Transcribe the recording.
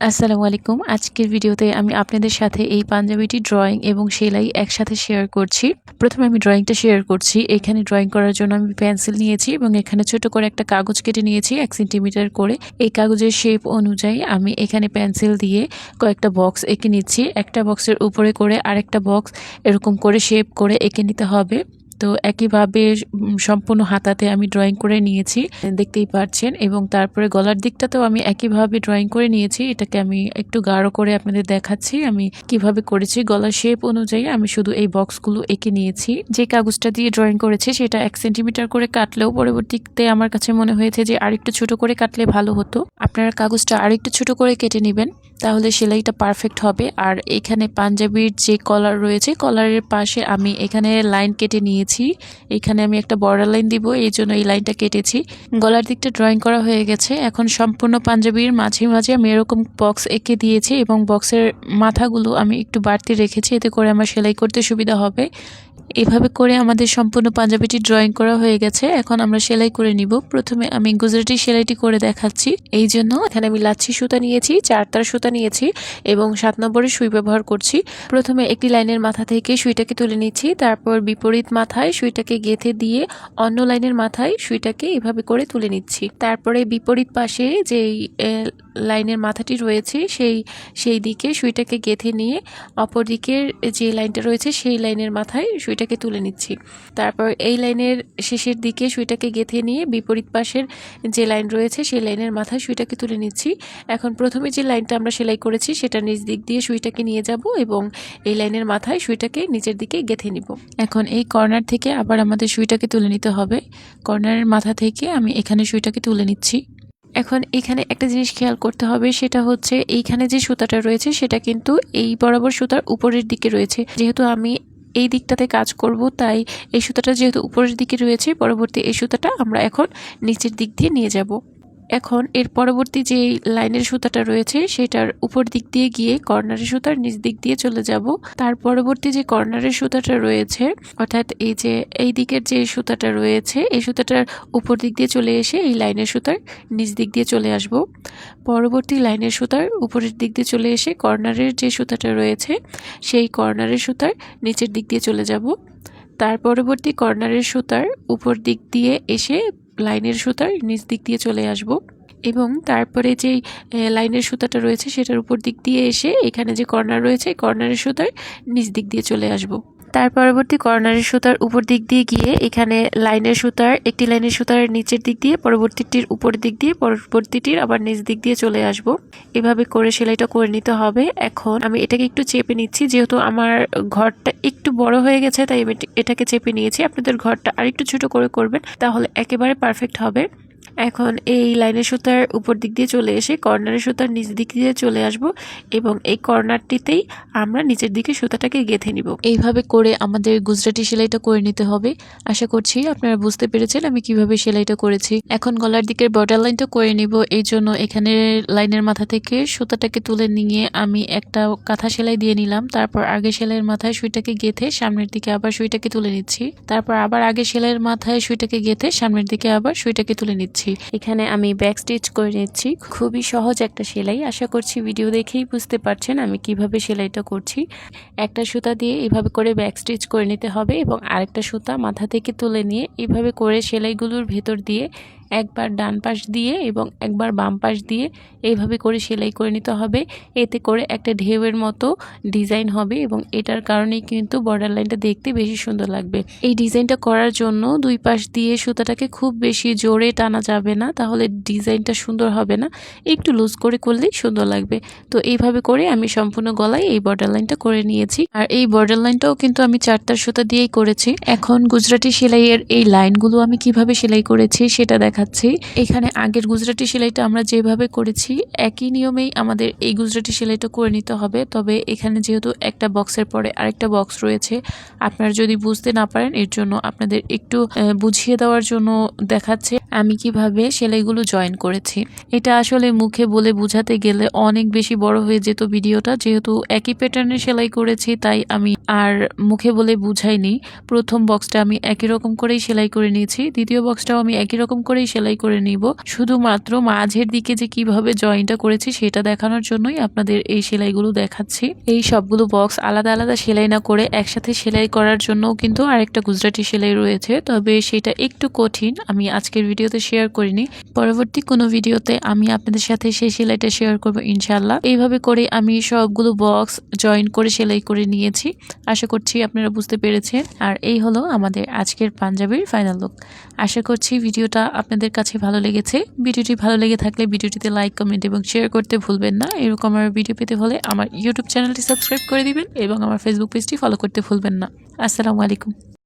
আসসালামু আলাইকুম। আজকের ভিডিওতে আমি আপনাদের সাথে এই পাঞ্জাবিটি ড্রয়িং এবং সেলাই একসাথে শেয়ার করছি। প্রথমে আমি ড্রয়িংটা শেয়ার করছি। এখানে ড্রয়িং করার জন্য আমি পেন্সিল নিয়েছি এবং এখানে ছোট করে একটা কাগজ কেটে নিয়েছি, এক সেন্টিমিটার করে। এই কাগজের শেপ অনুযায়ী আমি এখানে পেন্সিল দিয়ে কয়েকটা বক্স এঁকে নিচ্ছি। একটা বক্সের উপরে করে আরেকটা বক্স এরকম করে শেপ করে এঁকে নিতে হবে। তো একইভাবে সম্পূর্ণ হাতাতে আমি ড্রয়িং করে নিয়েছি, দেখতেই পাচ্ছেন এবং তারপরে গলার দিকটাতেও আমি একইভাবে ড্রয়িং করে নিয়েছি। এটাকে আমি একটু গাঢ় করে আপনাদের দেখাচ্ছি। আমি কীভাবে করেছি গলার শেপ অনুযায়ী আমি শুধু এই বক্সগুলো এঁকে নিয়েছি। যে কাগজটা দিয়ে ড্রয়িং করেছি, সেটা এক সেন্টিমিটার করে কাটলেও পরবর্তীতে আমার কাছে মনে হয়েছে যে আরেকটু ছোট করে কাটলে ভালো হতো। আপনারা কাগজটা আরেকটু ছোট করে কেটে নেবেন। তাহলে সেলাইটা পারফেক্ট হবে। আর এখানে পাঞ্জাবির যে কলার রয়েছে কলারের পাশে আমি এখানে লাইন কেটে নিয়েছি। এখানে আমি একটা বর্ডার লাইন দিব, এই জন্য এই লাইনটা কেটেছি। গলার দিকটা ড্রয়িং করা হয়ে গেছে। এখন সম্পূর্ণ পাঞ্জাবির মাঝে মাঝে আমি এরকম বক্স এঁকে দিয়েছি এবং বক্সের মাথাগুলো আমি একটু বাড়তি রেখেছি, এতে করে আমার সেলাই করতে সুবিধা হবে। এভাবে করে আমাদের সম্পূর্ণ পাঞ্জাবিটি ড্রয়িং করা হয়ে গেছে। এখন আমরা সেলাই করে নিব। প্রথমে আমি গুজরাটি সেলাইটি করে দেখাচ্ছি। এই জন্য এখানে আমি লাচ্ছি সুতা নিয়েছি, চারতার সুতা নিয়েছি এবং সাত নম্বরের সুই ব্যবহার করছি। প্রথমে একটি লাইনের মাথা থেকে সুইটাকে তুলে নিচ্ছি, তারপর বিপরীত মাথায় সুইটাকে গেঁথে দিয়ে অন্য লাইনের মাথায় সুইটাকে এভাবে করে তুলে নিচ্ছি। তারপরে বিপরীত পাশে যেই লাইনের মাথাটি রয়েছে, সেই সেই দিকে সুইটাকে গেঁথে নিয়ে অপর দিকের যে লাইনটা রয়েছে, সেই লাইনের মাথায় সুইটাকে তুলে নিচ্ছি। তারপর এই লাইনের শেষের দিকে সুইটাকে গেঁথে নিয়ে বিপরীত পাশের যে লাইন রয়েছে, সেই লাইনের মাথায় সুইটাকে তুলে নিচ্ছি। এখন প্রথমে যে লাইনটা আমরা সেলাই করেছি, সেটা নিচ দিক দিয়ে সুইটাকে নিয়ে যাব এবং এই লাইনের মাথায় সুইটাকে নিচের দিকে গেঁথে নিব। এখন এই কর্নার থেকে আবার আমাদের সুইটাকে তুলে নিতে হবে। কর্নারের মাথা থেকে আমি এখানে সুইটাকে তুলে নিচ্ছি। এখন এখানে একটা জিনিস খেয়াল করতে হবে, সেটা হচ্ছে এইখানে যে সুতাটা রয়েছে, সেটা কিন্তু এই বরাবর সুতার উপরের দিকে রয়েছে। যেহেতু আমি এই দিকটাতে কাজ করব। তাই এই সুতাটা যেহেতু উপরের দিকে রয়েছে, পরবর্তী এই সুতাটা আমরা এখন নিচের দিক দিয়ে নিয়ে যাব। এখন এর পরবর্তী যে লাইনের সুতাটা রয়েছে, সেটার উপর দিক দিয়ে গিয়ে কর্নারের সুতার নিচ দিক দিয়ে চলে যাব। তার পরবর্তী যে কর্নারের সুতাটা রয়েছে, অর্থাৎ এই যে এই দিকের যে সুতাটা রয়েছে, এই সুতাটার উপর দিক দিয়ে চলে এসে এই লাইনের সুতার নিচ দিক দিয়ে চলে আসব। পরবর্তী লাইনের সুতার উপরের দিক দিয়ে চলে এসে কর্নারের যে সুতাটা রয়েছে, সেই কর্নারের সুতার নিচের দিক দিয়ে চলে যাব। তার পরবর্তী কর্নারের সুতার উপর দিক দিয়ে এসে লাইনের সুতার নিচ দিক দিয়ে চলে আসব। এবং তারপরে যে লাইনের সুতাটা রয়েছে সেটার উপর দিক দিয়ে এসে এখানে যে কর্নার রয়েছে, কর্নারের সুতার নিচ দিক দিয়ে চলে আসব। তার পরবর্তী কর্নারের সুতার উপর দিক দিয়ে গিয়ে এখানে লাইনের সুতার, একটি লাইনের সুতার নিচের দিক দিয়ে, পরবর্তীটির উপর দিক দিয়ে, পরবর্তীটির আবার নিচ দিক দিয়ে চলে আসব। এভাবে করে সেলাইটা করে নিতে হবে। এখন আমি এটাকে একটু চেপে নিচ্ছি, যেহেতু আমার ঘরটা একটু বড় হয়ে গেছে, তাই এটাকে চেপে নিয়েছি। আপনাদের ঘরটা আর একটু ছোট করে করবেন, তাহলে একেবারে পারফেক্ট হবে। এখন এই লাইনের সুতার উপর দিক দিয়ে চলে এসে কর্নারের সুতার নিচ দিক দিয়ে চলে আসব এবং এই কর্নারটিতেই আমরা নিচের দিকে সুতাটাকে গেঁথে নিব। এইভাবে করে আমাদের গুজরাটি সেলাইটা করে নিতে হবে। আশা করছি আপনারা বুঝতে পেরেছেন আমি কীভাবে সেলাইটা করেছি। এখন গলার দিকের বর্ডার লাইনটা করে নিব। এই জন্য এখানে লাইনের মাথা থেকে সুতাটাকে তুলে নিয়ে আমি একটা কাঁথা সেলাই দিয়ে নিলাম। তারপর আগে সেলাইয়ের মাথায় সুইটাকে গেঁথে সামনের দিকে আবার সুইটাকে তুলে নিচ্ছি। তারপর আবার আগে সেলাইয়ের মাথায় সুইটাকে গেঁথে সামনের দিকে আবার সুইটাকে তুলে নিচ্ছি। এখানে আমি ব্যাক স্টিচ করে নিচ্ছি। খুবই সহজ একটা সেলাই। আশা করছি ভিডিও দেখেই বুঝতে পারছেন আমি কীভাবে সেলাইটা করছি। একটা সুতা দিয়ে এভাবে করে ব্যাক স্টিচ করে নিতে হবে এবং আরেকটা সুতা মাথা থেকে তুলে নিয়ে এভাবে করে সেলাইগুলোর ভেতর দিয়ে একবার ডান পাশ দিয়ে এবং একবার বাম পাশ দিয়ে এইভাবে করে সেলাই করে নিতে হবে। এতে করে একটা ঢেউয়ের মতো ডিজাইন হবে এবং এটার কারণেই কিন্তু বর্ডার লাইনটা দেখতে বেশি সুন্দর লাগবে। এই ডিজাইনটা করার জন্য দুই পাশ দিয়ে সুতাটাকে খুব বেশি জোরে টানা যাবে না, তাহলে ডিজাইনটা সুন্দর হবে না। একটু লুজ করে করলেই সুন্দর লাগবে। তো এইভাবে করে আমি সম্পূর্ণ গলায় এই বর্ডার লাইনটা করে নিয়েছি। আর এই বর্ডার লাইনটাও কিন্তু আমি চারটার সুতা দিয়েই করেছি। এখন গুজরাটি সেলাইয়ের এই লাইনগুলো আমি কীভাবে সেলাই করেছি সেটা দেখাচ্ছি। এখানে আগের গুজরাটি সেলাইটা আমরা যেভাবে করেছি, একই নিয়মেই আমাদের এই গুজরাটি সেলাইটা করে নিতে হবে। তবে এখানে যেহেতু একটা বক্সের পরে আরেকটা বক্স রয়েছে, আপনারা যদি বুঝতে না পারেন, এর জন্য আপনাদের একটু বুঝিয়ে দেওয়ার জন্য দেখাচ্ছে আমি কীভাবে সেলাইগুলো জয়েন করেছি। এটা আসলে মুখে বলে বোঝাতে গেলে অনেক বেশি বড় হয়ে যেত ভিডিওটা। যেহেতু একই প্যাটার্নে সেলাই করেছি, তাই আমি আর মুখে বলে বুঝাইনি। প্রথম বক্সটা আমি একই রকম করেই সেলাই করে নিয়েছি, দ্বিতীয় বক্সটাও আমি একই রকম করেই দিকেই সেলাই করে নিব। শুধুমাত্র মাঝের দিকে যে কীভাবে জয়েন্টটা করেছি সেটা দেখানোর জন্যই আপনাদের এই সেলাইগুলো দেখাচ্ছি। এই সবগুলো বক্স আলাদা আলাদা সেলাই না করে একসাথে সেলাই করার জন্যও কিন্তু আরেকটা গুজরাটি সেলাই রয়েছে। তবে সেটা একটু কঠিন, আমি আজকের ভিডিওতে শেয়ার করিনি। পরবর্তী কোনো ভিডিওতে আমি আপনাদের সাথে সেই সেলাইটা শেয়ার করব ইনশাল্লাহ এইভাবে করে আমি সবগুলো বক্স জয়েন করে সেলাই করে নিয়েছি। আশা করছি আপনারা বুঝতে পেরেছেন। আর এই হলো আমাদের আজকের পাঞ্জাবির ফাইনাল লুক আশা করছি ভিডিওটা আপনাদের কাছে ভালো লেগেছে। ভিডিওটি ভালো লেগে থাকলে ভিডিওটিতে লাইক কমেন্ট এবং শেয়ার করতে ভুলবেন না। এরকম আমার ভিডিও পেতে হলে আমার ইউটিউব চ্যানেলটি সাবস্ক্রাইব করে দিবেন এবং আমার ফেসবুক পেজটি ফলো করতে ভুলবেন না। আসসালামু আলাইকুম।